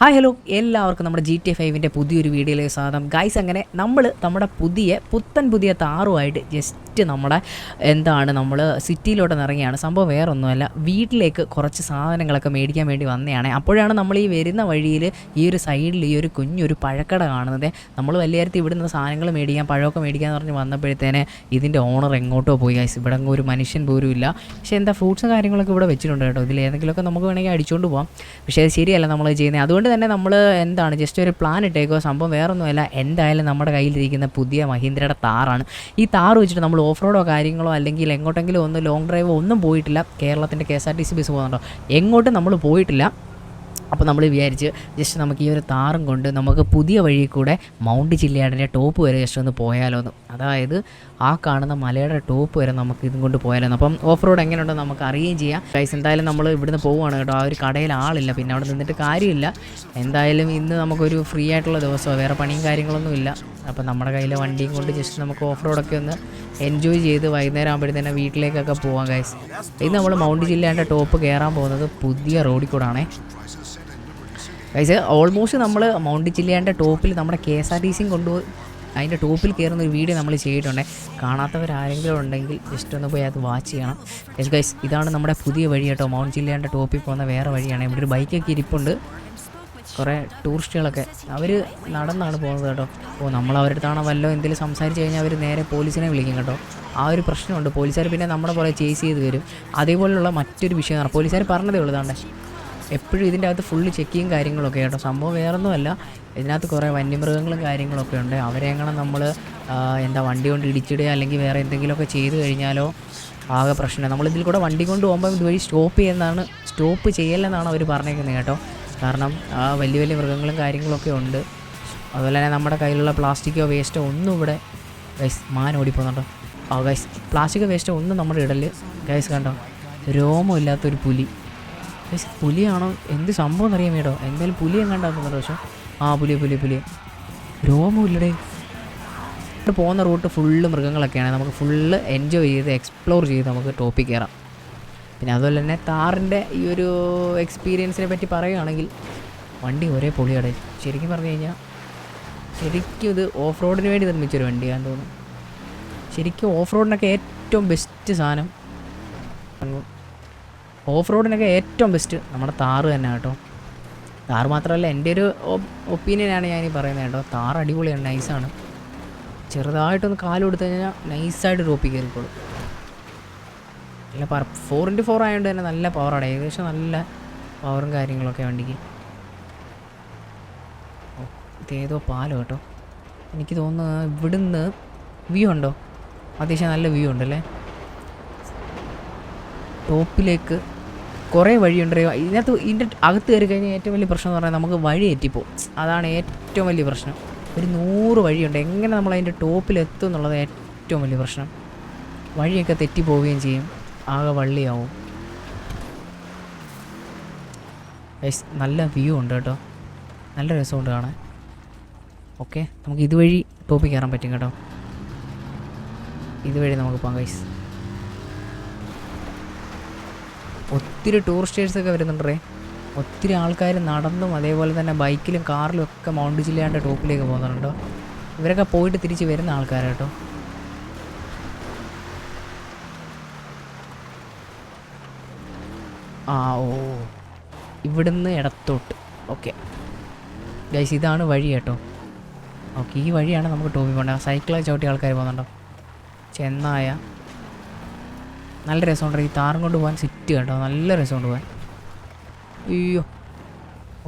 Hi hello എല്ലാവർക്കും നമ്മുടെ G T ഫൈവിന്റെ പുതിയൊരു വീഡിയോയിലേക്ക് സ്വാഗതം. ഗൈസ് അങ്ങനെ നമ്മൾ നമ്മുടെ പുതിയ പുത്തൻ പുതിയ താറുമായിട്ട് ജസ്റ്റ് നമ്മുടെ എന്താണ് നമ്മൾ സിറ്റിയിലോട്ട് ഇറങ്ങിയാണ്. സംഭവം വേറെ ഒന്നുമല്ല വീട്ടിലേക്ക് കുറച്ച് സാധനങ്ങളൊക്കെ മേടിക്കാൻ വേണ്ടി വന്നതാണ് അപ്പോഴാണ് നമ്മൾ ഈ വരുന്ന വഴിയിൽ ഈ ഒരു സൈഡിൽ ഈ ഒരു കുഞ്ഞൊരു പഴക്കട കാണുന്നത്. നമ്മൾ വലിയ നേരത്തെ ഇവിടുന്ന് സാധനങ്ങൾ മേടിക്കാൻ പഴമൊക്കെ മേടിക്കാൻ പറഞ്ഞ് വന്നപ്പോഴത്തേന് ഇതിന്റെ ഓണർ എങ്ങോട്ടോ പോയി. ഗൈസ് ഇവിടെ ഒരു മനുഷ്യൻ പോലും ഇല്ല. പക്ഷേ എന്താ ഫ്രൂട്ട്സും കാര്യങ്ങളൊക്കെ ഇവിടെ വെച്ചിട്ടുണ്ട് കേട്ടോ. ഇതിൽ ഏതെങ്കിലുമൊക്കെ നമുക്ക് വേണമെങ്കിൽ അടിച്ചുകൊണ്ട് പോകാം പക്ഷേ അത് ശരിയല്ല നമ്മൾ ചെയ്യുന്നത്. അതുകൊണ്ട് തന്നെ നമ്മൾ എന്താണ് ജസ്റ്റ് ഒരു പ്ലാൻ ഇട്ടേക്കോ സംഭവം വേറൊന്നുമല്ല. എന്തായാലും നമ്മുടെ കയ്യിലിരിക്കുന്ന പുതിയ മഹീന്ദ്രയുടെ താറാണ് ഈ താർ വെച്ചിട്ട് നമ്മൾ ഓഫ് റോഡോ കാര്യങ്ങളോ അല്ലെങ്കിൽ എങ്ങോട്ടെങ്കിലും ഒന്ന് ലോങ് ഡ്രൈവോ ഒന്നും പോയിട്ടില്ല. കേരളത്തിന്റെ K S R T C bus പോകുന്നുണ്ടോ എങ്ങോട്ടും നമ്മൾ പോയിട്ടില്ല. അപ്പോൾ നമ്മൾ വിചാരിച്ച് ജസ്റ്റ് നമുക്ക് ഈ ഒരു താറും കൊണ്ട് നമുക്ക് പുതിയ വഴി കൂടെ മൗണ്ട് ജില്ലയാടിന്റെ ടോപ്പ് വരെ ജസ്റ്റ് ഒന്ന് പോയാലോ എന്ന് അതായത് ആ കാണുന്ന മലയുടെ ടോപ്പ് വരെ നമുക്ക് ഇതും കൊണ്ട് പോയാലോ അപ്പം ഓഫ് റോഡ് എങ്ങനെയുണ്ടോ നമുക്ക് അറിയുകയും ചെയ്യാം. ഗൈസ് എന്തായാലും നമ്മൾ ഇവിടുന്ന് പോവുകയാണ് കേട്ടോ. ആ ഒരു കടയിൽ ആളില്ല. പിന്നെ അവിടെ നിന്നിട്ട് കാര്യമില്ല. എന്തായാലും ഇന്ന് നമുക്കൊരു ഫ്രീ ആയിട്ടുള്ള ദിവസമാണ്. വേറെ പണിയും കാര്യങ്ങളൊന്നും ഇല്ല. അപ്പം നമ്മുടെ കയ്യിലെ വണ്ടിയും കൊണ്ട് ജസ്റ്റ് നമുക്ക് ഓഫ് റോഡൊക്കെ ഒന്ന് എൻജോയ് ചെയ്ത് വൈകുന്നേരം ആകുമ്പോഴത്തേനെ വീട്ടിലേക്കൊക്കെ പോവാം ഗൈസ് ഇത് നമ്മൾ മൗണ്ട് ജില്ലേന്റെ ടോപ്പ് കയറാൻ പോകുന്നത് പുതിയ റോഡിൽ കൂടാണേ ഗൈസ് ഓൾമോസ്റ്റ് നമ്മൾ മൗണ്ട് ജില്ലേന്റെ ടോപ്പിൽ നമ്മുടെ കെ എസ് ആർ ടി സിയും കൊണ്ടുപോയി അതിന്റെ ടോപ്പിൽ കയറുന്ന ഒരു വീഡിയോ നമ്മൾ ചെയ്തിട്ടുണ്ട്. കാണാത്തവരാരെങ്കിലും ഉണ്ടെങ്കിൽ ജസ്റ്റ് ഒന്ന് പോയി അത് വാച്ച് ചെയ്യണം. യെസ് ഗൈസ് ഇതാണ് നമ്മുടെ പുതിയ വഴി കേട്ടോ. മൗണ്ട് ജില്ലയുടെ ടോപ്പിൽ പോകുന്ന വേറെ വഴിയാണ്. ഇവിടെ ഒരു ബൈക്കൊക്കെ ഇരിപ്പുണ്ട്. കുറേ ടൂറിസ്റ്റുകളൊക്കെ അവർ നടന്നാണ് പോകുന്നത് കേട്ടോ. ഓ നമ്മൾ അവരുടെ അടുത്താണ് വല്ലോ എന്തെങ്കിലും സംസാരിച്ച് കഴിഞ്ഞാൽ അവർ നേരെ പോലീസിനെ വിളിക്കും കേട്ടോ. ആ ഒരു പ്രശ്നമുണ്ട്. പോലീസുകാർ പിന്നെ നമ്മുടെ പോലെ ചേസ് ചെയ്ത് വരും. അതേപോലെയുള്ള മറ്റൊരു വിഷയമാണ്. പോലീസുകാർ പറഞ്ഞതേ ഉള്ളൂ എപ്പോഴും ഇതിന്റെ അകത്ത് ഫുള്ള് ചെക്കിങ് കാര്യങ്ങളൊക്കെ കേട്ടോ സംഭവം വേറൊന്നുമല്ല. ഇതിനകത്ത് കുറേ വന്യമൃഗങ്ങളും കാര്യങ്ങളൊക്കെ ഉണ്ട്. അവരെ എങ്ങനെ നമ്മൾ എന്താ വണ്ടി കൊണ്ട് ഇടിച്ചിടുക അല്ലെങ്കിൽ വേറെ എന്തെങ്കിലുമൊക്കെ ചെയ്ത് കഴിഞ്ഞാലോ ആകെ പ്രശ്നം. നമ്മൾ ഇതിൽ കൂടെ വണ്ടി കൊണ്ട് പോകുമ്പോൾ ഇതുവഴി സ്റ്റോപ്പ് ചെയ്യുന്നതാണ് സ്റ്റോപ്പ് ചെയ്യലെന്നാണ് അവർ പറഞ്ഞേക്കുന്നത് കേട്ടോ. കാരണം ആ വലിയ വലിയ മൃഗങ്ങളും കാര്യങ്ങളൊക്കെ ഉണ്ട്. അതുപോലെ തന്നെ നമ്മുടെ കയ്യിലുള്ള പ്ലാസ്റ്റിക്കോ വേസ്റ്റോ ഒന്നും ഇവിടെ ഗൈസ് മാൻ ഓടിപ്പോകുന്നുണ്ടോ ആ ഗൈസ് പ്ലാസ്റ്റിക് വേസ്റ്റോ ഒന്നും നമ്മുടെ ഇടൽ ഗൈസ് കണ്ടോ? രോമമില്ലാത്തൊരു പുലി. ഗൈസ് പുലിയാണോ? എന്ത് സംഭവം എന്നറിയാൻ വേടോ എന്തായാലും പുലി എങ്ങാണ്ടാക്കുന്നുണ്ടോ പക്ഷേ. ആ പുലി പുലി പുലി. രോമമില്ലടേ. ഇവിടെ പോകുന്ന റൂട്ട് ഫുള്ള് മൃഗങ്ങളൊക്കെയാണ്. നമുക്ക് ഫുള്ള് എൻജോയ് ചെയ്ത് എക്സ്പ്ലോർ ചെയ്ത് നമുക്ക് ടോപ്പിൽ കയറാം. പിന്നെ അതുപോലെ തന്നെ താറിന്റെ ഈ ഒരു എക്സ്പീരിയൻസിനെ പറ്റി പറയുകയാണെങ്കിൽ വണ്ടി ഒരേ പൊളിയാണ് ശരിക്കും പറഞ്ഞു കഴിഞ്ഞാൽ ശരിക്കും ഇത് ഓഫ് റോഡിന് വേണ്ടി നിർമ്മിച്ചൊരു വണ്ടിയാണെന്ന് തോന്നുന്നു. ശരിക്കും ഓഫ് റോഡിനൊക്കെ ഏറ്റവും ബെസ്റ്റ് സാധനം. ഓഫ് റോഡിനൊക്കെ ഏറ്റവും ബെസ്റ്റ് നമ്മുടെ താറ് തന്നെ കേട്ടോ. താറ് മാത്രമല്ല എന്റെ ഒരു ഒപ്പീനിയനാണ് ഈ പറയുന്നത് കേട്ടോ. താറ് അടിപൊളിയാണ് നൈസാണ് ചെറുതായിട്ടൊന്ന് കാൽ കൊടുത്തു കഴിഞ്ഞാൽ നൈസായിട്ട് റോപ്പി കയറിക്കോളും. നല്ല പവർ ഫോർ ഇന്റു ഫോർ ആയതുകൊണ്ട് തന്നെ നല്ല പവറാണ് ഏകദേശം നല്ല പവറും കാര്യങ്ങളൊക്കെ വണ്ടിക്ക്. ഓ ഇതേതോ പാലോ കേട്ടോ. എനിക്ക് തോന്നുന്നു ഇവിടുന്ന് വ്യൂ ഉണ്ടോ? അത്യാവശ്യം നല്ല വ്യൂ ഉണ്ടല്ലേ? ടോപ്പിലേക്ക് കുറേ വഴിയുണ്ട് ഇതിനകത്ത് ഇതിന്റെ അകത്ത് കയറി കഴിഞ്ഞാൽ ഏറ്റവും വലിയ പ്രശ്നം എന്ന് പറഞ്ഞാൽ നമുക്ക് വഴി എത്തിപ്പോവും അതാണ് ഏറ്റവും വലിയ പ്രശ്നം. ഒരു നൂറ് വഴിയുണ്ട്. എങ്ങനെ നമ്മൾ അതിന്റെ ടോപ്പിൽ എത്തും എന്നുള്ളത് ഏറ്റവും വലിയ പ്രശ്നം. വഴിയൊക്കെ തെറ്റിപ്പോവുകയും ചെയ്യും. ആകെ വള്ളിയാവും. നല്ല വ്യൂ ഉണ്ട് കേട്ടോ. നല്ല രസമുണ്ട് കാണാൻ. ഓക്കെ നമുക്ക് ഇതുവഴി ടോപ്പിൽ കയറാൻ പറ്റും കേട്ടോ. ഇതുവഴി നമുക്ക് പോകാം ഗൈസ് ഒത്തിരി ടൂറിസ്റ്റേഴ്സൊക്കെ വരുന്നുണ്ടേ ഒത്തിരി ആൾക്കാർ നടന്നും അതേപോലെ തന്നെ ബൈക്കിലും കാറിലും ഒക്കെ മൗണ്ട് ജില്ലയുടെ ടോപ്പിലേക്ക് പോകുന്നുണ്ടോ. ഇവരൊക്കെ പോയിട്ട് തിരിച്ച് വരുന്ന ആൾക്കാരാട്ടോ ആ ഓ. ഇവിടുന്ന് ഇടത്തോട്ട്. ഓക്കെ. ഗൈസ് ഇതാണ് വഴി കേട്ടോ. ഓക്കെ ഈ വഴിയാണ് നമുക്ക് ടോപ്പിൽ പോകേണ്ടത്. സൈക്കിളൊക്കെ ചവിട്ടി ആൾക്കാർ പോകുന്നുണ്ടോ? ചെന്നായ. നല്ല രസമുണ്ട് ഈ താറും കൊണ്ട് പോകാൻ സിറ്റ് കേട്ടോ നല്ല രസമുണ്ട് പോകാൻ. അയ്യോ.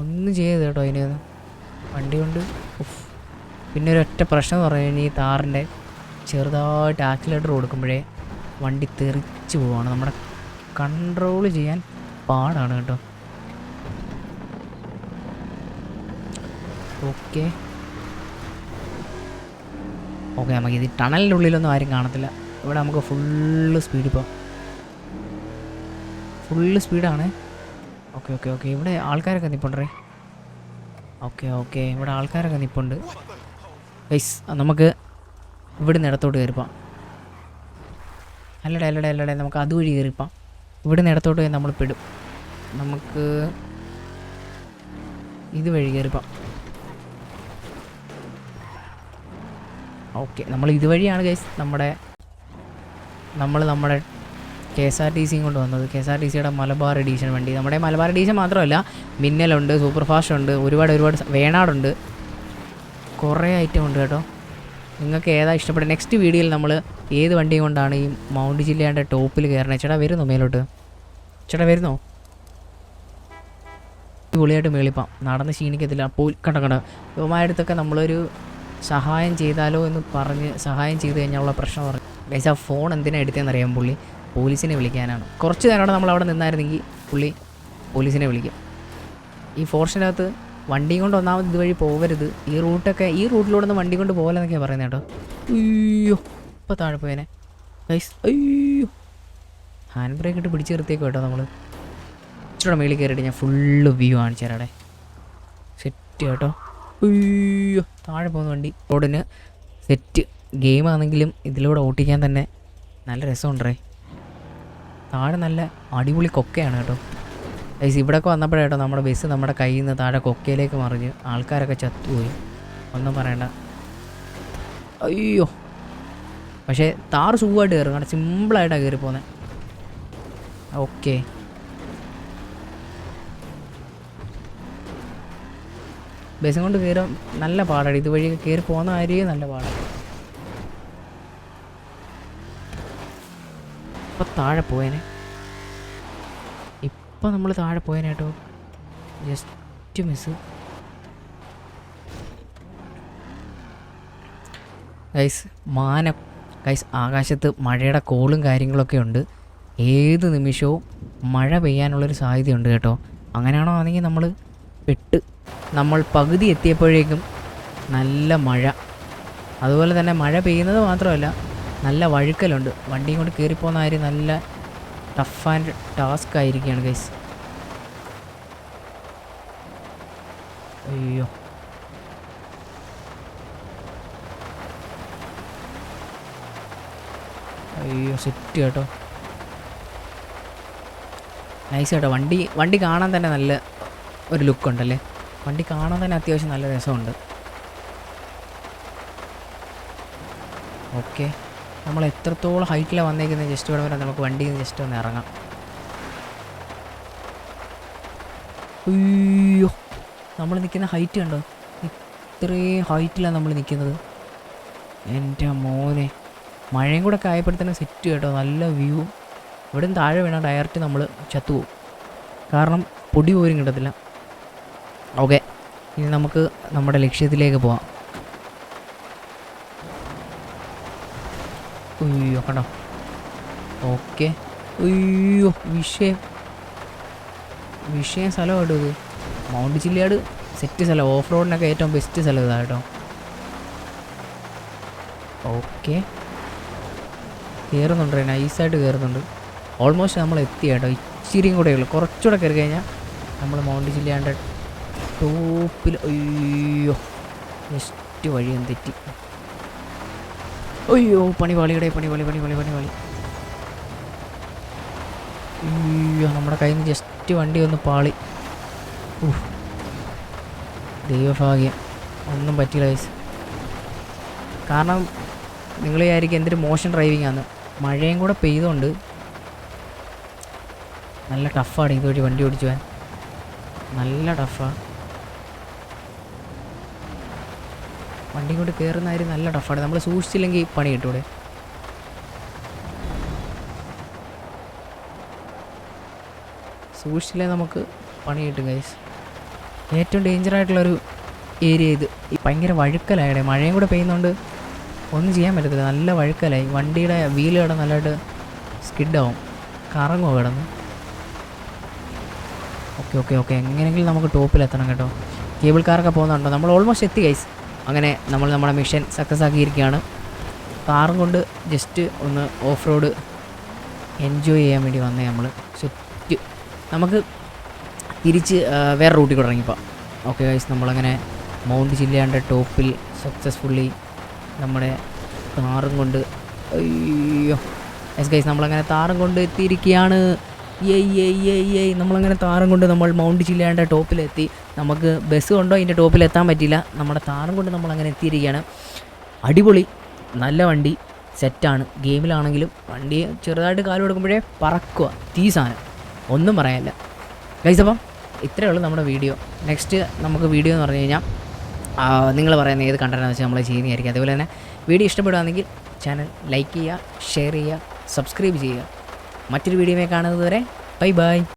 ഒന്നും ചെയ്യരുത് കേട്ടോ അതിന് വണ്ടി കൊണ്ട്. പിന്നെ ഒരു ഒറ്റ പ്രശ്നം എന്ന് പറഞ്ഞു കഴിഞ്ഞാൽ ഈ താറിന്റെ ചെറുതായിട്ട് ആക്സിലേറ്റർ കൊടുക്കുമ്പോഴേ വണ്ടി തെറിച്ച് പോവാണ്. നമ്മുടെ കൺട്രോൾ ചെയ്യാൻ പാടാണ് കേട്ടോ. ഓക്കെ. ഓക്കെ നമുക്ക് ഇത് ടണലിന്റെ ഉള്ളിലൊന്നും ആരും കാണത്തില്ല. ഇവിടെ നമുക്ക് ഫുള്ള് സ്പീഡിൽ ഇപ്പോൾ ഫുള്ള് സ്പീഡാണ് ഓക്കെ ഓക്കെ ഓക്കെ ഇവിടെ ആൾക്കാരൊക്കെ നിൽപ്പുണ്ടേ ഓക്കെ ഓക്കെ ഇവിടെ ആൾക്കാരൊക്കെ നിപ്പുണ്ട്. ഗൈസ് നമുക്ക് ഇവിടുന്ന് ഇടത്തോട്ട് കയറിപ്പാം അല്ലടേ അല്ലടേ അല്ലടേ. നമുക്ക് അതുവഴി കയറിപ്പാം ഇവിടുന്ന് ഇടത്തോട്ട് നമ്മൾ പെടും. നമുക്ക് ഇത് വഴി കയറിപ്പം ഓക്കെ നമ്മൾ ഇതുവഴിയാണ് ഗൈസ് നമ്മുടെ നമ്മൾ നമ്മുടെ കെ എസ് ആർ ടി സിയും കൊണ്ട് വന്നത്. കെ എസ് ആർ ടി സിയുടെ മലബാർ എഡീഷൻ വണ്ടി. നമ്മുടെ മലബാർ എഡീഷൻ മാത്രമല്ല മിന്നലുണ്ട് സൂപ്പർ ഫാസ്റ്റ് ഉണ്ട് ഒരുപാട് ഒരുപാട് വേണാടുണ്ട്. കുറേ ഐറ്റം ഉണ്ട് കേട്ടോ. നിങ്ങൾക്ക് ഏതാ ഇഷ്ടപ്പെട്ടത്? നെക്സ്റ്റ് വീഡിയോയിൽ നമ്മൾ ഏത് വണ്ടിയും കൊണ്ടാണ് ഈ മൗണ്ട് ജില്ലയുടെ ടോപ്പിൽ കയറണേ? ചേട്ടാ വരുന്നോ മേലോട്ട്? ചേട്ടാ വരുന്നോ? പൊളിയായിട്ട് മേളിപ്പാം. നടന്ന് ക്ഷീണിക്കത്തില്ല. അപ്പോൾ കണ്ട കണ്ട ഇവന്മാരുടെ അടുത്തൊക്കെ നമ്മളൊരു സഹായം ചെയ്താലോ എന്ന് പറഞ്ഞ് സഹായം ചെയ്ത് കഴിഞ്ഞാൽ ഉള്ള പ്രശ്നം പറഞ്ഞു ഗൈസ് ആ ഫോൺ എന്തിനാണ് എടുത്തതെന്ന് അറിയാം പുള്ളി? പോലീസിനെ വിളിക്കാനാണ്. കുറച്ച് നേരം നമ്മൾ അവിടെ നിന്നായിരുന്നെങ്കിൽ പുള്ളി പോലീസിനെ വിളിക്കും. ഈ ഫോർഷനകത്ത് വണ്ടിയും കൊണ്ട് ഒന്നാമത് ഇതുവഴി പോകരുത് ഈ റൂട്ടൊക്കെ ഈ റൂട്ടിലൂടെ ഒന്ന് വണ്ടി കൊണ്ട് പോകലെന്നൊക്കെയാണ് പറയുന്നത് കേട്ടോ. അയ്യോ ഇപ്പോൾ താഴെ പോയനെ. ഗൈസ് അയ്യോ. ഹാൻഡ് ബ്രേക്ക് ഇട്ട് പിടിച്ച് നിർത്തിയൊക്കെ കേട്ടോ നമ്മൾ ഇച്ചിരി മേളിൽ കയറിയിട്ട് ഞാൻ ഫുള്ള് വ്യൂ കാണിച്ചു തരാടെ സെറ്റ് കേട്ടോ. അയ്യോ താഴെ പോകുന്ന വണ്ടി. റോഡിന് സെറ്റ് ഗെയിമാണെങ്കിലും ഇതിലൂടെ ഓട്ടിക്കാൻ തന്നെ നല്ല രസമുണ്ടേ. താഴെ നല്ല അടിപൊളി കൊക്കയാണ് കേട്ടോ. ഗൈസ് ഇവിടെയൊക്കെ വന്നപ്പോഴേട്ടോ നമ്മുടെ ബസ് നമ്മുടെ കയ്യിൽ നിന്ന് താഴെ കൊക്കയിലേക്ക് മറിഞ്ഞ് ആൾക്കാരൊക്കെ ചത്തുപോയി. ഒന്നും പറയണ്ട. അയ്യോ. പക്ഷേ താറ് സുഖമായിട്ട് കയറും. കാരണം സിമ്പിളായിട്ടാണ് കയറി പോകുന്നത് ഓക്കെ ബസ്സും കൊണ്ട് കയറാൻ നല്ല പാടാണ്. ഇതുവഴി കയറി പോകുന്ന കാര്യം നല്ല പാടാണ്. ഇപ്പം താഴെ പോയേനെ. ഇപ്പം നമ്മൾ താഴെ പോയേനെ കേട്ടോ. ജസ്റ്റ് മിസ് ഗൈസ് മാനം. ഗൈസ് ആകാശത്ത് മഴയുടെ കോളും കാര്യങ്ങളൊക്കെ ഉണ്ട്. ഏത് നിമിഷവും മഴ പെയ്യാനുള്ളൊരു സാധ്യതയുണ്ട് കേട്ടോ. അങ്ങനെയാണോ? ആണെങ്കിൽ നമ്മൾ പെട്ട് നമ്മൾ പകുതി എത്തിയപ്പോഴേക്കും നല്ല മഴ. അതുപോലെ തന്നെ മഴ പെയ്യുന്നത് മാത്രമല്ല നല്ല വഴുക്കലുണ്ട്. വണ്ടിയും കൊണ്ട് കയറിപ്പോകുന്ന കാര്യം നല്ല ടഫ് ആൻഡ് ടാസ്ക് ആയിരിക്കുകയാണ് ഗൈസ് അയ്യോ. അയ്യോ സെറ്റ് കേട്ടോ. നൈസ് കേട്ടോ. വണ്ടി വണ്ടി കാണാൻ തന്നെ നല്ല ഒരു ലുക്കുണ്ടല്ലേ വണ്ടി കാണാൻ തന്നെ അത്യാവശ്യം നല്ല രസമുണ്ട്. ഓക്കെ നമ്മൾ എത്രത്തോളം ഹൈറ്റിലാണ് വന്നേക്കുന്നത് ജസ്റ്റ് ഇവിടെ വരെ നമുക്ക് വണ്ടിയിൽ നിന്ന് ജസ്റ്റ് ഒന്ന് ഇറങ്ങാം. അയ്യോ നമ്മൾ നിൽക്കുന്ന ഹൈറ്റ് കണ്ടോ? ഇത്രയും ഹൈറ്റിലാണ് നമ്മൾ നിൽക്കുന്നത്. എന്റെ മോനെ മഴയും കൂടെ ഒക്കെ ആയപ്പോഴത്തേനും സെറ്റ് കേട്ടോ നല്ല വ്യൂ ഇവിടെ നിന്ന് താഴെ വീണാൽ ഡയറക്റ്റ് നമ്മൾ ചത്തുപോകും കാരണം പൊടി പോലും കിട്ടത്തില്ല. ഓക്കെ ഇനി നമുക്ക് നമ്മുടെ ലക്ഷ്യത്തിലേക്ക് പോവാം. അയ്യോ കണ്ടോ ഓക്കെ. അയ്യോ വിഷയം. വിഷയം സ്ഥലം കേട്ടോ ഇത്. മൗണ്ട് ചില്ലിയാട് സെറ്റ് സ്ഥലം. ഓഫ് റോഡിനൊക്കെ ഏറ്റവും ബെസ്റ്റ് സ്ഥലം ഇതാണ് കേട്ടോ. ഓക്കെ. കയറുന്നുണ്ട് നൈസായിട്ട് കയറുന്നുണ്ട് ഓൾമോസ്റ്റ് നമ്മൾ എത്തി കേട്ടോ. ഇച്ചിരിയും കൂടെ ഉള്ളു. കുറച്ചുകൂടെ കയറി കഴിഞ്ഞാൽ നമ്മൾ മൗണ്ട് ചില്ലിയാണ്ട് ടോപ്പിൽ അയ്യോ. ജസ്റ്റ് വഴിയും തെറ്റി അയ്യോ പണിപാളിയുടെ പണിപാളി പണിപാളി പണിപാളി. അയ്യോ നമ്മുടെ കയ്യിൽ നിന്ന് ജസ്റ്റ് വണ്ടി ഒന്ന് പാളി. ദൈവഭാഗ്യം. ഒന്നും പറ്റില്ല വയസ്സ് കാരണം നിങ്ങൾ വിചാരിക്കും എന്തൊരു മോശം ഡ്രൈവിംഗ് ആണ് മഴയും കൂടെ പെയ്തുകൊണ്ട് നല്ല ടഫാണ് ഇതുവഴി വണ്ടി ഓടിച്ചു പോകാൻ നല്ല ടഫാണ് വണ്ടി കൊണ്ട് കയറുന്ന കാര്യം നല്ല ടഫാണ്. നമ്മൾ സൂക്ഷിച്ചില്ലെങ്കിൽ പണി കിട്ടൂടെ? സൂക്ഷിച്ചില്ലേ നമുക്ക് പണി കിട്ടും ഗൈസ് ഏറ്റവും ഡേഞ്ചർ ആയിട്ടുള്ളൊരു ഏരിയ ഇത്. ഈ ഭയങ്കര വഴുക്കലായടെ. മഴയും കൂടെ പെയ്യുന്നതുകൊണ്ട് ഒന്നും ചെയ്യാൻ പറ്റത്തില്ല. നല്ല വഴുക്കലായി. വണ്ടിയുടെ വീൽ നല്ലതായിട്ട് സ്കിഡാവും കറങ്ങുമോ കിടന്ന്. ഓക്കെ ഓക്കെ ഓക്കെ എങ്ങനെയെങ്കിലും നമുക്ക് ടോപ്പിലെത്തണം കേട്ടോ. കേബിൾ കാറൊക്കെ പോകുന്നുണ്ടോ? നമ്മൾ ഓൾമോസ്റ്റ് എത്തി ഗൈസ് അങ്ങനെ നമ്മൾ നമ്മുടെ മിഷൻ സക്സസ് ആക്കിയിരിക്കുകയാണ്. കാറും കൊണ്ട് ജസ്റ്റ് ഒന്ന് ഓഫ് റോഡ് എൻജോയ് ചെയ്യാൻ വേണ്ടി വന്നേ നമ്മൾ സെറ്റ് നമുക്ക് തിരിച്ച് വേറെ റൂട്ടിൽ കൂടെ ഇറങ്ങിപ്പോൾ ഓക്കെ ഗൈസ് നമ്മളങ്ങനെ മൗണ്ട് ജില്ലയുടെ ടോപ്പിൽ സക്സസ്ഫുള്ളി നമ്മുടെ താറും കൊണ്ട് അയ്യോ. എസ് ഗൈസ് നമ്മളങ്ങനെ താറും കൊണ്ട് എത്തിയിരിക്കുകയാണ്. നമ്മളങ്ങനെ താറും കൊണ്ട് നമ്മൾ മൗണ്ട് ജില്ലയുടെ ടോപ്പിലെത്തി നമുക്ക് ബസ് കൊണ്ടോ ഇതിന്റെ ടോപ്പിൽ എത്താൻ പറ്റില്ല നമ്മുടെ താറും കൊണ്ട് നമ്മൾ അങ്ങനെ എത്തിയിരിക്കുകയാണ്. അടിപൊളി നല്ല വണ്ടി സെറ്റാണ് ഗെയിമിലാണെങ്കിലും വണ്ടി ചെറുതായിട്ട് കാലം കൊടുക്കുമ്പോഴേ പറക്കുക തീ സാധനം. ഒന്നും പറയാനില്ല. ഗൈസ് അപ്പം ഇത്രയേ ഉള്ളൂ നമ്മുടെ വീഡിയോ. നെക്സ്റ്റ് നമുക്ക് വീഡിയോ എന്ന് പറഞ്ഞു കഴിഞ്ഞാൽ നിങ്ങൾ പറയുന്ന ഏത് കണ്ടന്റാണെന്ന് വെച്ചാൽ നമ്മൾ ചെയ്യുന്നതായിരിക്കും. അതുപോലെ തന്നെ വീഡിയോ ഇഷ്ടപ്പെടുകയാണെങ്കിൽ ചാനൽ ലൈക്ക് ചെയ്യുക ഷെയർ ചെയ്യുക സബ്സ്ക്രൈബ് ചെയ്യുക. മറ്റൊരു വീഡിയോയെ കാണുന്നത് വരെ ബൈ ബൈ